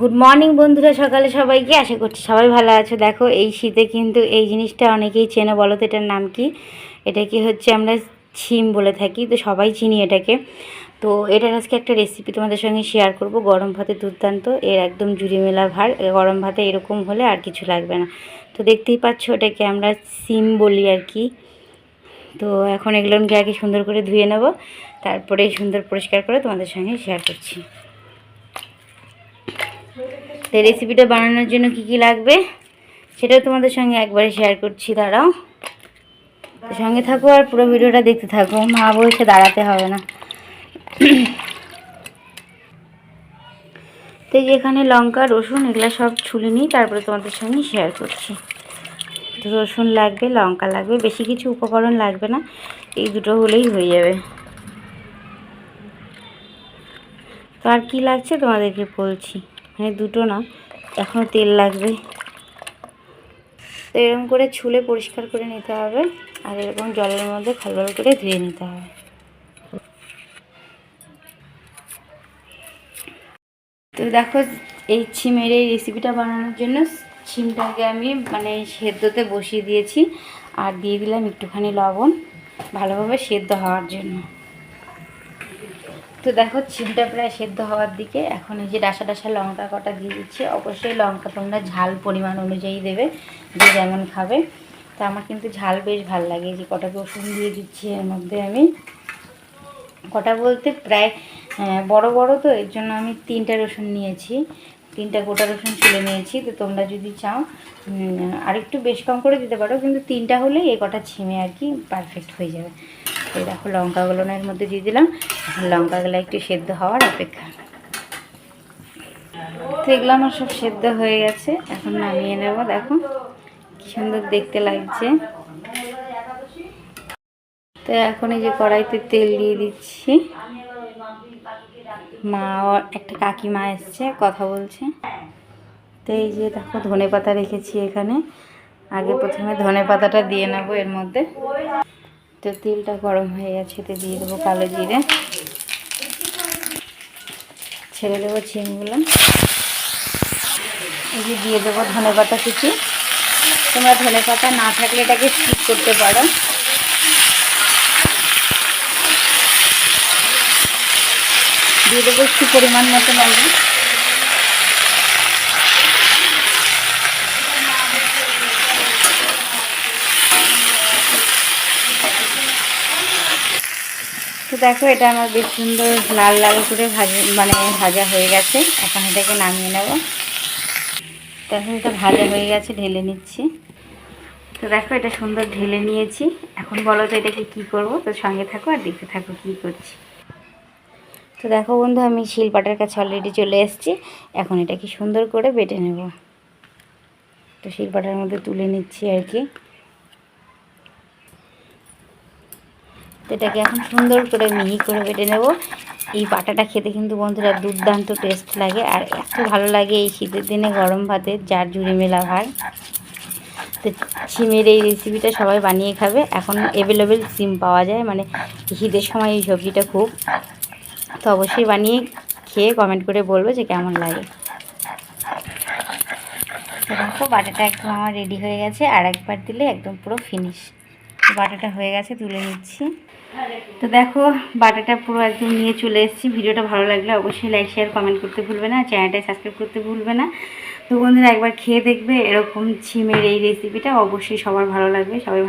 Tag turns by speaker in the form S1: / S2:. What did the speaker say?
S1: Good morning বন্ধুরা, সকালে সবাইকে। আশা করছি সবাই ভালো আছো। দেখো, এই শীতে কিন্তু এই জিনিসটা অনেকেই চেনো, বলো তো এটার নাম কি? এটা কি হচ্ছে আমরা ছিম বলে থাকি, তো সবাই চিনি এটাকে। তো এটার আজকে একটা রেসিপি তোমাদের সঙ্গে শেয়ার করব। গরম ভাতে দুর্দান্ত, এর একদম জুড়ি মেলা ভার। গরম ভাতে এরকম হলে আর কিছু লাগবে না। তো দেখতেই পাচ্ছ, এটাকে আমরা সিম বলি আর কি। তো এখন এগুলোকে আগে সুন্দর করে ধুয়ে নেব। তারপরে সুন্দর পরিষ্কার করে তোমাদের সঙ্গে শেয়ার করছি। তো রেসিপিটা বানানোর জন্য কি কি লাগবে, সেটাও তোমাদের সঙ্গে একবারে শেয়ার করছি, দাঁড়াও। সঙ্গে থাকো আর পুরো ভিডিওটা দেখতে থাকো, মা বসে দাঁড়াতে হবে না। তো এই যে এখানে লঙ্কা, রসুন, এগুলো সব ছুলে নিই তারপরে তোমাদের সঙ্গে শেয়ার করছি। রসুন লাগবে, লঙ্কা লাগবে, বেশি কিছু উপকরণ লাগবে না, এই দুটো হলেই হয়ে যাবে। তো আর কী লাগছে তোমাদেরকে বলছি। মানে দুটো না এখনও তেল লাগবে। তো এরকম করে ছুলে পরিষ্কার করে নিতে হবে, আর এরকম জলের মধ্যে ভালো করে ধুয়ে নিতে হবে। তো দেখো, এই ছিমের এই রেসিপিটা বানানোর জন্য ছিমটাকে আমি মানে সেদ্ধতে বসিয়ে দিয়েছি, আর দিয়ে দিলাম একটুখানি লবণ, ভালোভাবে সেদ্ধ হওয়ার জন্য। তো দেখো, ছিমটা প্রায় সেদ্ধ হওয়ার দিকে। এখন এই যে ডাসা ডাসা লঙ্কা কটা দিয়ে দিচ্ছি, অবশ্যই লঙ্কা তোমরা ঝাল পরিমাণ অনুযায়ী দেবে, যে যেমন খাবে। তো আমার কিন্তু ঝাল বেশ ভালো লাগে যে কটা রসুন দিয়ে দিচ্ছি এর মধ্যে আমি। কটা বলতে প্রায় বড় বড় তো, এর জন্য আমি তিনটা রসুন নিয়েছি। তিনটা গোটা রসুন ছুলে নিয়েছি, তো তোমরা যদি চাও আরেকটু বেশ কম করে দিতে পারো, কিন্তু তিনটা হলেই এই কটা ছিমে আর কি পারফেক্ট হয়ে যাবে। এই দেখো লঙ্কাগুলো এর মধ্যে দিয়ে দিলাম। এখন লঙ্কাগুলো একটু সেদ্ধ হওয়ার অপেক্ষা। এগুলো আমার সব সেদ্ধ হয়ে গেছে। এখন নামিয়ে নেব, দেখো। কি সুন্দর দেখতে লাগছে। তো এখন এই যে কড়াইতে তেল দিয়ে দিচ্ছি। মা একটা কাকিমা এসছে, কথা বলছে। তো এই যে দেখো ধনে পাতা রেখেছি এখানে। আগে প্রথমে ধনে পাতাটা দিয়ে নেব এর মধ্যে। তো তেলটা গরম হয়ে গেছে তো দিয়ে দেবো কালো জিরে। ছেড়ে দেবো ছিমগুলো এই যে দিয়ে দেবো ধনে পাতা কুচি। তোমরা ধনে পাতা না থাকলে এটাকে স্কিপ করতে পারো। দিয়ে দেবো একটু পরিমাণ মতো লাগবে দেখো, এটা আমার বেশ সুন্দর লাল লাল করে ভাজা মানে ভাজা হয়ে গেছে। এখন এটাকে নামিয়ে নেব। এখন এটা ভাজা হয়ে গেছে, ঢেলে নিচ্ছি। তো দেখো, এটা সুন্দর ঢেলে নিয়েছি। এখন বলো তো, এটাকে কী করব? তো সঙ্গে থাকো আর দেখতে থাকো কী করছি। তো দেখো বন্ধু, আমি শিলপাটার কাছে অলরেডি চলে এসেছি। এখন এটাকে সুন্দর করে বেটে নেব। তো শিলপাটার মধ্যে তুলে নিচ্ছি আর কি। এটাকে এখন সুন্দর করে মিহি করে বেটে নেব। এই বাটাটা খেতে কিন্তু বন্ধুরা দুর্দান্ত টেস্ট লাগে আর এত ভালো লাগে এই শীতের দিনে গরম ভাতে, যার জুড়ি মেলা ভার। তো সিমের এই রেসিপিটা সবাই বানিয়ে খাবে। এখন অ্যাভেলেবেল সিম পাওয়া যায় মানে শীতের সময় এই সবজিটা খুব। তো অবশ্যই বানিয়ে খেয়ে কমেন্ট করে বলবে যে কেমন লাগে। দেখো বাটাটা একদম আমার রেডি হয়ে গেছে, আর একবার দিলে একদম পুরো ফিনিশ বাটাটা হয়ে গেছে, তুলে নিচ্ছি। তো দেখো, বাটাটা পুরো একদম নিয়ে চলে এসেছি। ভিডিওটা ভালো লাগলে অবশ্যই লাইক শেয়ার কমেন্ট করতে ভুলবে না। চ্যানেলটা সাবস্ক্রাইব করতে ভুলবে না। তো বন্ধুরা একবার খেয়ে দেখবে এরকম ছিমের এই রেসিপিটা অবশ্যই সবার ভালো লাগবে, সবাই